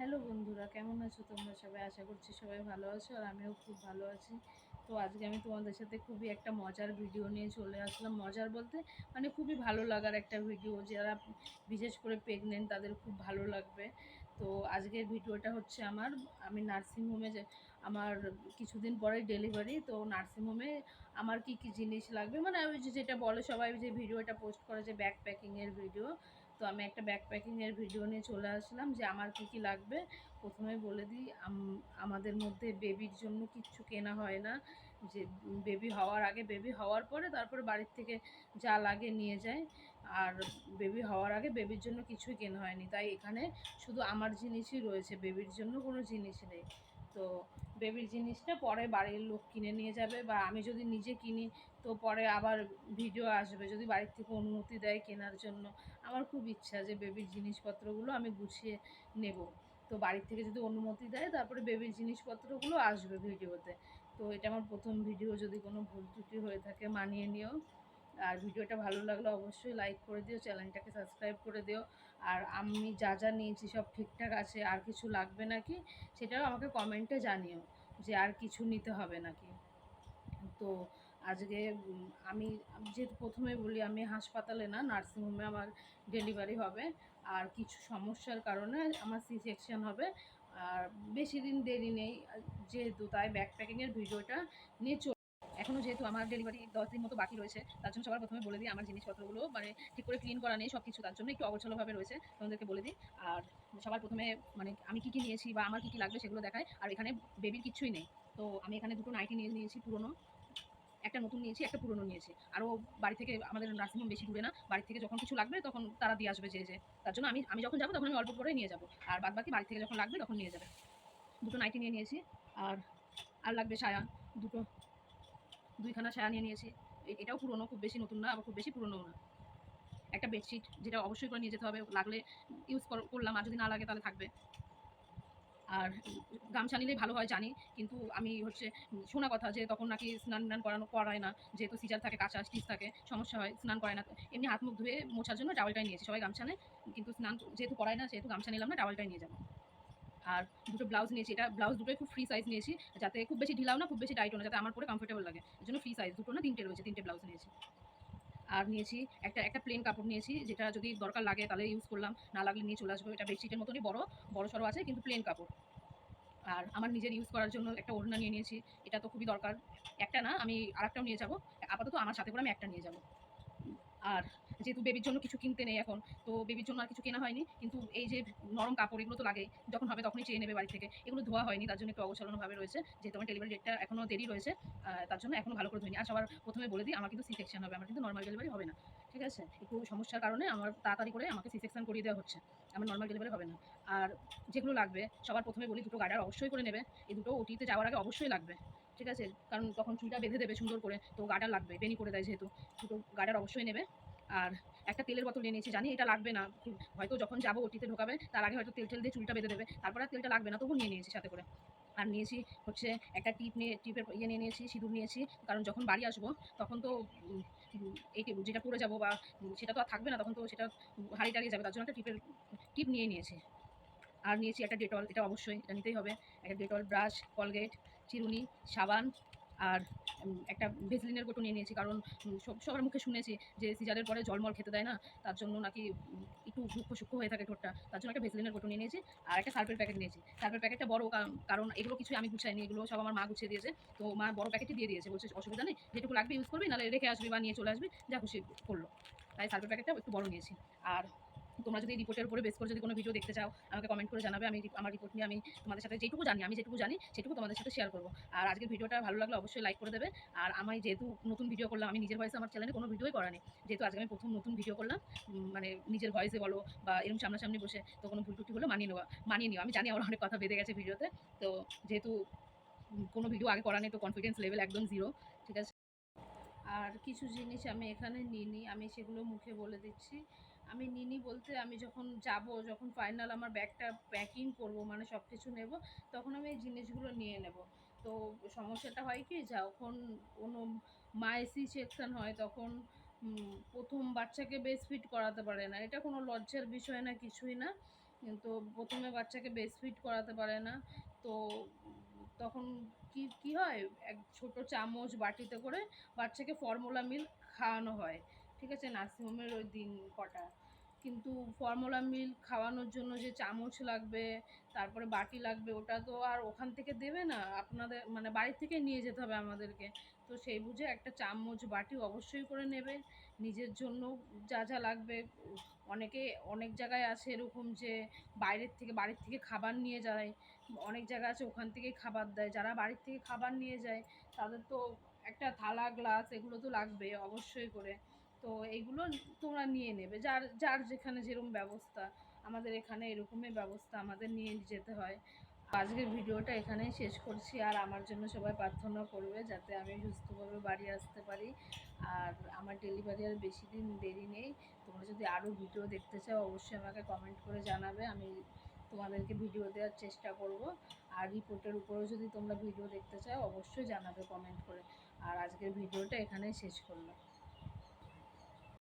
Hello বন্ধুরা, কেমন আছো তোমরা সবাই? আশা করছি সবাই ভালো আছো আর আমিও খুব ভালো আছি। তো আজকে আমি তোমাদের সাথে খুবই একটা মজার ভিডিও নিয়ে চলে আসলাম। মজার বলতে মানে খুবই ভালো লাগার একটা ভিডিও যারা বিশেষ করে প্রেগনেন্ট তাদের খুব ভালো লাগবে। তো আজকের ভিডিওটা হচ্ছে আমার, আমি নার্সিংহোমে যে, আমার কিছুদিন পরে ডেলিভারি তো নার্সিংহোমে আমার কি কি জিনিস লাগবে? মানে যে যেটা বলে সবাই যে ভিডিওটা পোস্ট করে যে ব্যাক প্যাকিংয়ের ভিডিও তো আমি একটা ব্যাক প্যাকিংয়ের ভিডিও নিয়ে চলে আসলাম যে আমার কী কী লাগবে। প্রথমে বলে দিই, আম- আমাদের মধ্যে বেবির জন্য কিচ্ছু কেনা হয় না। যে বেবি হওয়ার আগে বেবি হওয়ার পরে তারপরে বাড়ির থেকে যা লাগে নিয়ে যায়। আর বেবি হওয়ার আগে বেবির জন্য কিছুই কেনা হয়নি। তাই এখানে শুধু আমার জিনিসই রয়েছে বেবির জন্য কোনো জিনিস নেই। তো বেবির জিনিসটা পরে বাড়ির লোক কিনে নিয়ে যাবে বা আমি যদি নিজে কিনি, তো পরে আবার ভিডিও আসবে যদি বাড়ির থেকে অনুমতি দেয় কেনার জন্য। আমার খুব ইচ্ছা যে বেবির জিনিসপত্রগুলো আমি গুছিয়ে নেব। তো বাড়ির থেকে যদি অনুমতি দেয়, তারপরে বেবির জিনিসপত্রগুলো আসবে ভিডিওতে। তো এটা আমার প্রথম ভিডিও, যদি কোনো ভুল ত্রুটি হয়ে থাকে মানিয়ে নিও। আর ভিডিওটা ভালো লাগলে অবশ্যই লাইক করে দিও চ্যানেলটাকে সাবস্ক্রাইব করে দিও। আর আমি যা যা নিয়েছি সব ঠিকঠাক আছে, আর কিছু লাগবে নাকি সেটাও আমাকে কমেন্টে জানিও যে আর কিছু নিতে হবে নাকি। তো আজকে আমি যেহেতু প্রথমে বলি, আমি হাসপাতালে না নার্সিংহোমে আমার ডেলিভারি হবে। আর কিছু সমস্যার কারণে আমার সি সেকশন হবে। আর বেশি দিন দেরি নেই, যেহেতু তাই ব্যাকপ্যাকিংয়ের ভিডিওটা নিয়ে এখনও যেহেতু আমার ডেলিভারি দশ দিন মতো বাকি রয়েছে, তার জন্য সবার প্রথমে বলে দিই আমার জিনিসপত্রগুলো মানে ঠিক করে ক্লিন করা নেই সব কিছু তার জন্য একটু অগোছালোভাবে রয়েছে, তোমাদেরকে বলে দিই। আর সবার প্রথমে মানে আমি কী কী নিয়েছি বা আমার কী কী লাগবে সেগুলো দেখায়, আর এখানে বেবির কিচ্ছুই নেই। তো আমি এখানে দুটো নাইটি নিয়ে নিয়েছি, পুরনো। একটা নতুন নিয়েছি, একটা পুরনো নিয়েছি। আরও বাড়ি থেকে আমাদের নার্সিংহোম বেশি দূরে না, বাড়ি থেকে যখন কিছু লাগবে তখন তারা দিয়ে আসবে যে যে তার জন্য আমি আমি যখন যাব তখন আমি অল্প করে নিয়ে যাব। আর বাদ বাকি বাড়ি থেকে যখন লাগবে তখন নিয়ে যাবে। দুটো নাইটি নিয়ে নিয়েছি, আর আর লাগবে সায়া, দুটো। দুইখানা সায়া নিয়ে নিয়েছি। এটাও পুরনো, খুব বেশি নতুন না, আবার খুব বেশি পুরনোও না। একটা বেডশিট যেটা অবশ্যই করে নিয়ে যেতে হবে, লাগলে ইউজ করলাম, আর যদি না লাগে তাহলে থাকবে। আর গামছা নিলেই ভালো হয়, জানি, কিন্তু আমি হচ্ছে শোনা কথা যে তখন নাকি স্নান টান করানো করায় না, যেহেতু সিজার থাকে, কাঁচা স্টিচ থাকে, সমস্যা হয়, স্নান করায় না। এমনি হাত মুখ ধুয়ে মোছার জন্য টাওয়ালটাই নিয়েছি, সবাই গামছা নেয়, কিন্তু স্নান যেহেতু করায় না, সেহেতু গামছা নিলাম না টাওয়ালটাই নিয়ে যাব। আর দুটো ব্লাউজ নিয়েছি। এটা ব্লাউজ দুটোই খুব ফ্রি সাইজ নিয়েছি, যাতে খুব বেশি ঢিলাও না, খুব বেশি টাইটও না, যাতে আমার পরে কমফোর্টেবল লাগে। এর জন্য ফ্রি সাইজ দুটো না তিনটে রয়েছে, তিনটে ব্লাউজ নিয়েছি। আর নিয়েছি একটা একটা প্লেন কাপড় নিয়েছি, যেটা যদি দরকার লাগে তাহলে ইউজ করলাম, না লাগলে নিয়ে চলে আসব। এটা বেডশিটের মতনই বড় বড় সড়ো আছে, কিন্তু প্লেন কাপড়। আর আমার নিজের ইউজ করার জন্য একটা ওড়না নিয়ে নিয়েছি, এটা তো খুবই দরকার। একটা না, আমি আরেকটাও নিয়ে যাব, আপাতত আমার সাথে করে আমি একটা নিয়ে যাব। আর যেহেতু বেবির জন্য কিছু কিনতে নেই এখন, তো বেবির জন্য আর কিছু কেনা হয়নি। কিন্তু এই যে নরম কাপড়, এগুলো তো লাগে যখন হবে তখনই চেয়ে নেবে বাড়ি থেকে। এগুলো ধোয়া হয়নি, তার জন্য একটু অগোছালোভাবে রয়েছে। যেহেতু আমার ডেলিভারি ডেটটা এখনও দেরি রয়েছে তার জন্য এখনও ভালো করে ধুইনি। আর সবার প্রথমে বলে দিই, আমার কিন্তু সি সেকশন হবে, আমার কিন্তু নর্মাল ডেলিভারি হবে না। ঠিক আছে? একটু সমস্যার কারণে আমার তাড়াতাড়ি করে আমাকে সি সেকশন করিয়ে দেওয়া হচ্ছে। আমার নর্মাল ডেলিভারি হবে না। আর যেগুলো লাগবে, সবার প্রথমে বলি, দুটো গার্ডার অবশ্যই করে নেবে। এই দুটো ওটিতে যাওয়ার আগে অবশ্যই লাগবে। ঠিক আছে? কারণ তখন চুলটা বেঁধে দেবে সুন্দর করে। তো গার্ডার লাগবে বেনি করে দেয় যেহেতু। দুটো গার্ডার অবশ্যই নেবে। আর একটা তেলের বোতল নিয়ে নিয়েছি। জানি এটা লাগবে না। হয়তো যখন যাব ওটিতে ঢোকাবে, তার আগে হয়তো তেল টেল দিয়ে চুলটা বেঁধে দেবে। তারপরে তেলটা লাগবে না তবু নিয়ে নিয়েছি সাথে করে। আর নিয়েছি হচ্ছে একটা টিপ নিয়ে, টিপের ইয়ে নিয়ে নিয়েছি, সিঁদুর নিয়েছি। কারণ যখন বাড়ি আসব, তখন তো এই যেটা পরে যাব বা সেটা তো আর থাকবে না, তখন তো সেটা হারিয়ে টারিয়ে যাবে। তার জন্য একটা টিপের, টিপ নিয়ে নিয়েছি। আর নিয়েছি একটা ডেটল, এটা অবশ্যই, এটা নিতেই হবে। একটা ডেটল, ব্রাশ, কলগেট, চিরুনি, সাবান আর একটা ভেসলিনের কোটো নিয়ে নিয়েছি। কারণ সব- সবার মুখে শুনেছি যে সিজারের পরে জলমল খেতে দেয় না। তার জন্য নাকি একটু সূক্ষ্ম সূক্ষ্ম হয়ে থাকে ঠোঁটটা। তার জন্য একটা ভেসলিনের বোতল নিয়ে নিয়েছি আর একটা সার্ফের প্যাকেট নিয়েছি। সার্ফের প্যাকেটটা বড় কারণ- এগুলো কিছুই আমি গুছাইনি, এগুলো সব আমার মা গুছিয়ে দিয়েছে। তো মা বড় প্যাকেটই দিয়ে দিয়েছে, বলছে অসুবিধা নেই, যেটুকু লাগবে ইউজ করবি, নাহলে রেখে আসবি বা নিয়ে চলে আসবি, যা খুশি করল। তাই সার্ফের প্যাকেটটা একটু বড় নিয়েছি। আর তোমরা যদি রিপোর্টের উপরে বেস করে যদি কোনো ভিডিও দেখতে চাও, আমাকে কমেন্ট করে জানাবে, আমি আমার রিপোর্ট নিয়ে আমি তোমাদের সাথে যেটুকু জানি, আমি যেটুকু জানি, সেটুকু তোমাদের সাথে শেয়ার করব। আর আজকের ভিডিওটা ভালো লাগলে অবশ্যই লাইক করে দেবে। আর আমি যেহেতু নতুন ভিডিও করলাম, আমি নিজের ভয়েসে আমার চ্যানেলে কোনো ভিডিওই করা নেই যেহেতু আজকে আমি প্রথম নতুন ভিডিও করলাম মানে নিজের ভয়েসে বলো বা এরকম সামনাসামনি বসে তো কোনো ভুল টুটি হলো মানিয়ে নেওয়া, মানিয়ে নিও। আমি জানি আমার অনেক কথা বেঁধে গেছে ভিডিওতে তো। যেহেতু কোনো ভিডিও আগে করা নেই তো কনফিডেন্স লেভেল একদম জিরো ঠিক আছে? আর কিছু জিনিস আমি এখানে নিইনি, আমি সেগুলো মুখে বলে দিচ্ছি। আমি নিনি বলতে আমি যখন যাব, যখন ফাইনাল আমার ব্যাগটা প্যাকিং করব মানে সব কিছু নেব, তখন আমি এই জিনিসগুলো নিয়ে নেব। তো সমস্যাটা হয় কি যখন কোনো মায়েসি সেকশন হয়, তখন প্রথম বাচ্চাকে বেস্ট ফিট করাতে পারে না। এটা কোনো লজ্জার বিষয় না, কিছুই না। কিন্তু প্রথমে বাচ্চাকে বেস্ট ফিট করাতে পারে না। তো তখন কি কি হয়? এক ছোট চামচ বাটিতে করে বাচ্চাকে ফর্মুলা মিল্ক খাওয়ানো হয়। ঠিক আছে নার্সিংহোমের ওই দিন কটা। কিন্তু ফর্মুলা মিল্ক খাওয়ানোর জন্য যে চামচ লাগবে, তারপরে বাটি লাগবে, ওটা তো আর ওখান থেকে দেবে না। আপনাদের মানে বাড়ি থেকে নিয়ে যেতে হবে আমাদেরকে। তো সেই বুঝে একটা চামচ, বাটি অবশ্যই করে নেবে। নিজের জন্য যা যা লাগবে, অনেকে অনেক জায়গায় আছে এরকম যে বাইরের থেকে, বাড়ির থেকে খাবার নিয়ে যায়। অনেক জায়গা আছে ওখান থেকেই খাবার দেয়। যারা বাড়ির থেকে খাবার নিয়ে যায়, তাদের তো একটা থালা, গ্লাস এগুলো তো লাগবে অবশ্যই করে। তো এইগুলো তোমরা নিয়ে নেবে। যার যার যেখানে যেরকম ব্যবস্থা, আমাদের এখানে এরকমই ব্যবস্থা আমাদের নিয়ে যেতে হয়। আজকের ভিডিওটা এখানেই শেষ করছি। আর আমার জন্য সবাই প্রার্থনা করবে যাতে আমি সুস্থভাবে বাড়ি আসতে পারি। আর আমার ডেলিভারি আর বেশি দিন দেরি নেই। তোমরা যদি আরও ভিডিও দেখতে চাও, অবশ্যই আমাকে কমেন্ট করে জানাবে। আমি তোমাদেরকে ভিডিও দেওয়ার চেষ্টা করব। আর রিপোর্টের উপরেও যদি তোমরা ভিডিও দেখতে চাও, অবশ্যই জানাবে কমেন্ট করে। আর আজকের ভিডিওটা এখানেই শেষ করলাম।